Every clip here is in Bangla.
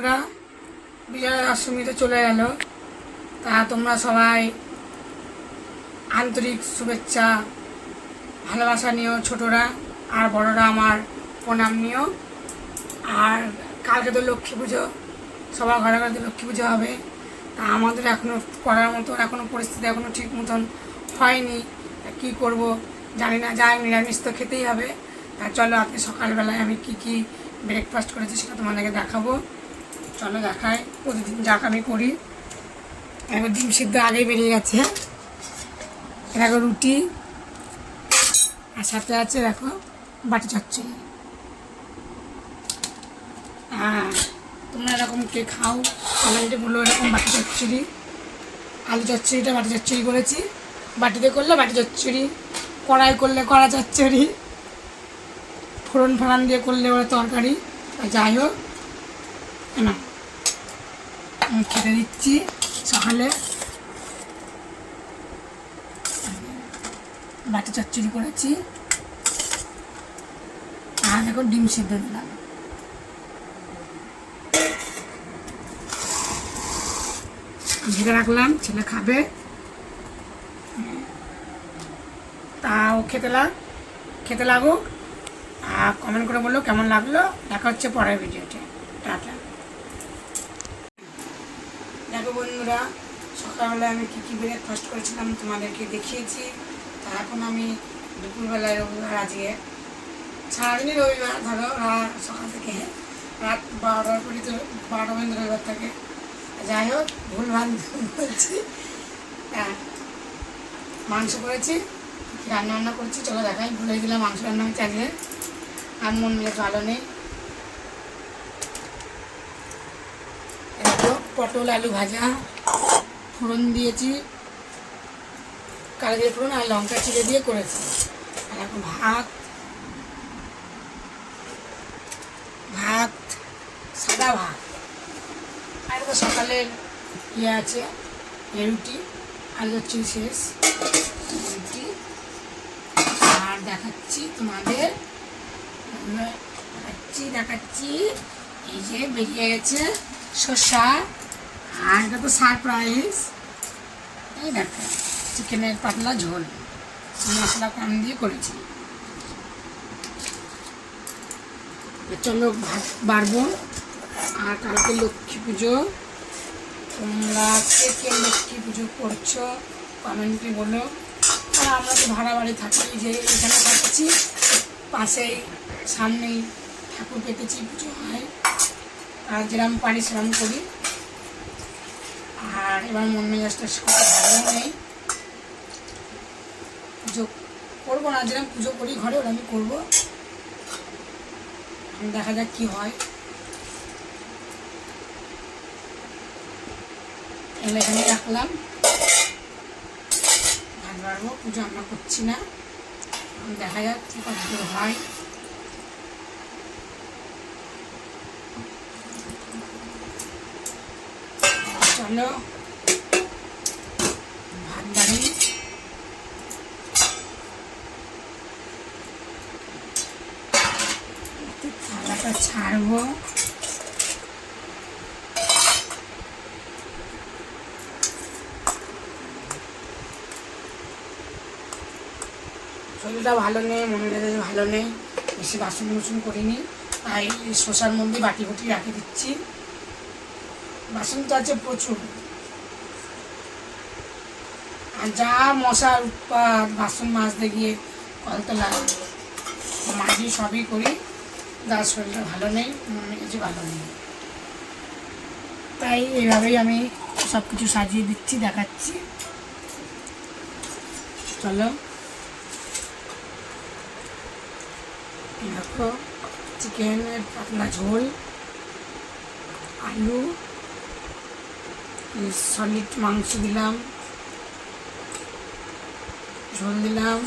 বন্ধুরা, বিজয়া দশমীতে চলে গেল তা তোমরা সবাই আন্তরিক শুভেচ্ছা, ভালোবাসা নিও ছোটরা আর বড়রা আমার প্রণাম নিও। আর কালকে তো লক্ষ্মী পুজো, সবার ঘরে ঘরে তো লক্ষ্মী পুজো হবে। তা আমাদের এখনও করার মতো এখনও পরিস্থিতি এখনও ঠিক মতন হয়নি। কী করব জানি না, যাই নিরামিষ তো খেতেই হবে। তা চলো আজকে সকালবেলায় আমি কি কি ব্রেকফাস্ট করেছি সেটা তোমাদেরকে দেখাবো। চলো দেখাই, প্রতিদিন যাক আমি করি। একবার ডিম সিদ্ধ আগেই বেরিয়ে গেছে। দেখো রুটি, আর সাথে আছে দেখো বাটি চচ্চড়ি। হ্যাঁ তোমরা এরকম কে খাও, কমেন্টে বলো এরকম বাটি চচ্চড়ি। আলু চচ্চড়িটা বাটি চচ্চড়ি করেছি। বাটিতে করলে বাটি চচ্চড়ি, কড়াই করলে কড়া চচ্চড়ি, ফোড়ন ফোড়ন দিয়ে করলে ওরা তরকারি। যাই হোক না খেতে দিচ্ছি সকালে। বাটি চচ্চড়ি করেছি। আর দেখো ডিম সিদ্ধ দিলাম। ঢেকে রাখলাম, ছেলে খাবে। তাও খেতে লাগ খেতে লাগুক। আর কমেন্ট করে বলল কেমন লাগল? দেখা হচ্ছে পরের ভিডিওতে টাটা। দেখো বন্ধুরা, সকালবেলায় আমি কী কী ব্রেকফাস্ট করেছিলাম তোমাদেরকে দেখিয়েছি। তা এখন আমি দুপুরবেলায় রবিবার, আজকে সারাদিনই রবিবার, ধরো সকাল থেকে রাত বারোটার পর্যন্ত বারোটা পর্যন্ত রবিবার থাকে। যাই হোক, ভুল ভালো বলছি। মাংস করেছি রান্না বান্না করছি, চলো দেখাই, ভুলে দিলাম মাংস রান্না হচ্ছে আজকে আর মন মিলে ভালো নেই দেখো পটল, আলু ভাজা, ফোড়ন দিয়েছি। কালো দিয়ে ফোড়ন আর লঙ্কা চিড়ে দিয়ে করেছি। আর এখন ভাত ভাত, সাদা ভাত। আর তো সকালের ইয়ে আছে রুটি, আলু চিড়ি শেষ। রুটি। আর দেখাচ্ছি তোমাদের। দেখাচ্ছি দেখাচ্ছি। এই যে বেরিয়ে গেছে শসা। আর এটা তো সারপ্রাইজ এই দেখো, চিকেনের পাতলা ঝোল। মশলা কম দিয়ে করেছি। চলো ভাত বাড়বো। আর কালকে লক্ষ্মী পুজো। তোমরা কে কে লক্ষ্মী পুজো করছ কমেন্টে বলো। আর আমরা তো ভাড়া বাড়ি থাকি যে এখানে থাকছি। পাশেই সামনেই ঠাকুর পেতেছি পুজো হয়। আর যেরকম পারি সেরকম করি। আর এবার মন মেজাজটা খুব ভালো নেই। পুজো করব না, যেরকম পুজো করি ঘরে ওরা আমি করব দেখা যাক কি হয়। এখানে রাখলাম। ভাত বাড়বো, পুজো আমরা করছি না। দেখা যাক কতদূর হয়। চলো ভাত বাড়ি থালাটা ছাড়বো। শরীরটা ভালো নেই মনে মেজাজ ভালো নেই, বেশি বাসন মুসন করিনি। তাই শশার মধ্যে বাটি বুটি রাখে দিচ্ছি। বাসন তো আছে প্রচুর। আর যা মশার উৎপাত, বাসন মাজতে গিয়ে কলতে লাগে মাঝি সবই করি। যার শরীরটা ভালো নেই, মনে কিছু ভালো নেই। তাই এভাবেই আমি সব কিছু সাজিয়ে দিচ্ছি, দেখাচ্ছি। চলো। দেখো, চিকেনের পাতলা ঝোল, আলু। সলিড মাংস দিলাম, ঝোল দিলাম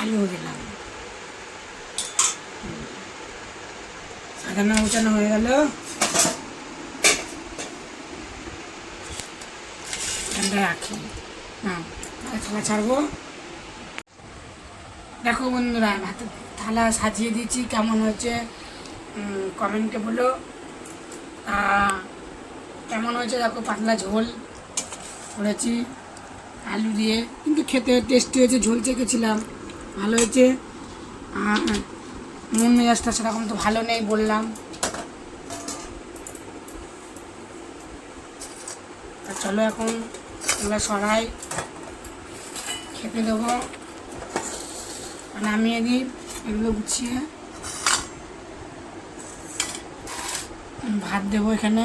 আলু দিলাম। সাজানো গোছানো হয়ে গেল। রাখি। হ্যাঁ থালা ছাড়বো। দেখো বন্ধুরা ভাতের থালা সাজিয়ে দিয়েছি, কেমন হয়েছে? কমেন্টে বলো। আহ, কেমন হয়েছে দেখো পাতলা ঝোল করেছি আলু দিয়ে কিন্তু খেতে টেস্টি হয়েছে ঝোল চেখেছিলাম ভালো হয়েছে। মন মেজাজটা সেরকম তো ভালো নেই বললাম। তা চলো এখন আমরা সরাই খেতে দেবো। নামিয়ে দিই এগুলো গুছিয়ে। ভাত দেবো এখানে।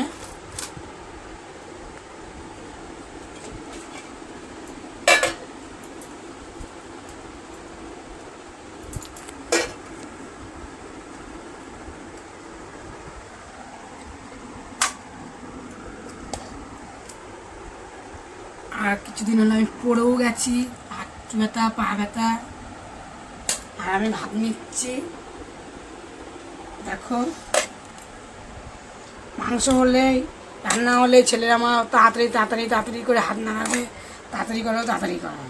আর কিছুদিন হলো আমি পড়েও গেছি, হাত ব্যথা, পা ব্যথা, আর আমি ভাত নিচ্ছি। দেখো। মাংস হলে, রান্না হলে ছেলেরা আমার তাড়াতাড়ি তাড়াতাড়ি তাড়াতাড়ি করে হাত নাড়াবে। তাড়াতাড়ি করো তাড়াতাড়ি করো।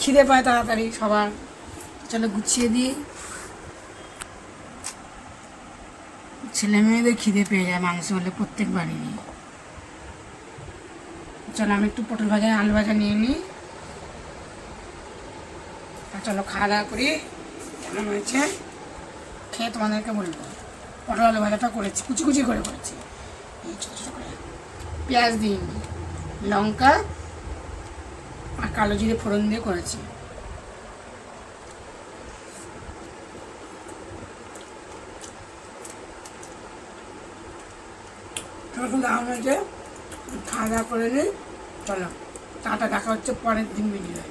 খিদে পায় তাড়াতাড়ি সবার। চলো গুছিয়ে দিই। ছেলে মেয়েদের খিদে পেয়ে যায় মাংস হলে প্রত্যেক বাড়ি চলো আমি একটু পটল ভাজা, আলু ভাজা নিয়ে নিই। চলো খাওয়া দাওয়া করি। কেমন হয়েছে? খেয়ে তোমাদেরকে বলব। পটল আলু ভাজাটা করেছি, কুচি কুচি করে করেছি। পেঁয়াজ দিই, লঙ্কা আর কালো জিরে ফোড়ন দিয়ে করেছি। হয়েছে খাওয়া দাওয়া করে নিই, চলো। টাটা দেখা হচ্ছে পরের দিন ভিডিও